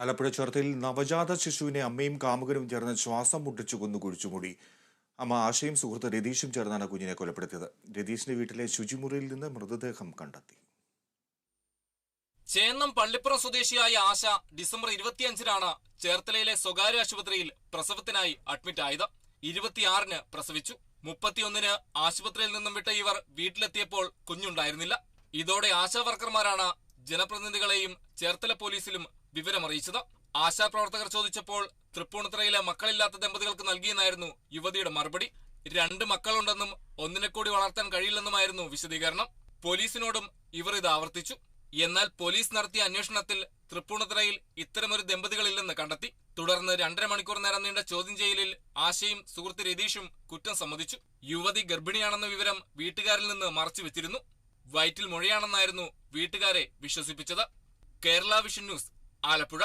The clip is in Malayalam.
ആലപ്പുഴ ചേർത്തയിൽ നവജാത ശിശുവിനെ അമ്മയും കാമുകനും ചേർന്ന് ശ്വാസം മുട്ടിച്ചു കൊന്നു കുഴിച്ചുമൂടി. അമ്മ ആശയും സുഹൃത്ത് രതീഷും ചേർന്നാണ് കുഞ്ഞിനെ കൊലപ്പെടുത്തിയത്. രതീഷിന്റെ വീട്ടിലെ ശുചിമുറിയിൽ നിന്ന് മൃതദേഹം കണ്ടെത്തി. ചേന്നം പള്ളിപ്പുറം സ്വദേശിയായ ആശ ഡിസംബർ ഇരുപത്തിയഞ്ചിനാണ് ചേർത്തലയിലെ സ്വകാര്യ ആശുപത്രിയിൽ പ്രസവത്തിനായി അഡ്മിറ്റ് ആയത് ഇരുപത്തിയാറിന് പ്രസവിച്ചു. മുപ്പത്തിയൊന്നിന് ആശുപത്രിയിൽ നിന്നും വിട്ട ഇവർ വീട്ടിലെത്തിയപ്പോൾ കുഞ്ഞുണ്ടായിരുന്നില്ല. ഇതോടെ ആശാ വർക്കർമാരാണ് ജനപ്രതിനിധികളെയും ചേർത്തല പോലീസിലും വിവരമറിയിച്ചത്. ആശാപ്രവർത്തകർ ചോദിച്ചപ്പോൾ തൃപ്പൂണിത്തറയിലെ മക്കളില്ലാത്ത ദമ്പതികൾക്ക് നൽകിയെന്നായിരുന്നു യുവതിയുടെ മറുപടി. രണ്ട് മക്കളുണ്ടെന്നും ഒന്നിനെ കൂടി വളർത്താൻ കഴിയില്ലെന്നുമായിരുന്നു വിശദീകരണം. പോലീസിനോടും ഇവർ ഇത് ആവർത്തിച്ചു. എന്നാൽ പോലീസ് നടത്തിയ അന്വേഷണത്തിൽ തൃപ്പൂണിത്തറയിൽ ഇത്തരമൊരു ദമ്പതികളില്ലെന്ന് കണ്ടെത്തി. തുടർന്ന് രണ്ടര മണിക്കൂർ നേരം നീണ്ട ചോദ്യം ചെയ്യലിൽ ആശയും സുഹൃത്ത് രതീഷും കുറ്റം സമ്മതിച്ചു. യുവതി ഗർഭിണിയാണെന്ന വിവരം വീട്ടുകാരിൽ നിന്ന് മറച്ചു വെച്ചിരുന്നു. വയറ്റിൽ മൊഴിയാണെന്നായിരുന്നു വീട്ടുകാരെ വിശ്വസിപ്പിച്ചത്. Kerala vision news Alappuzha.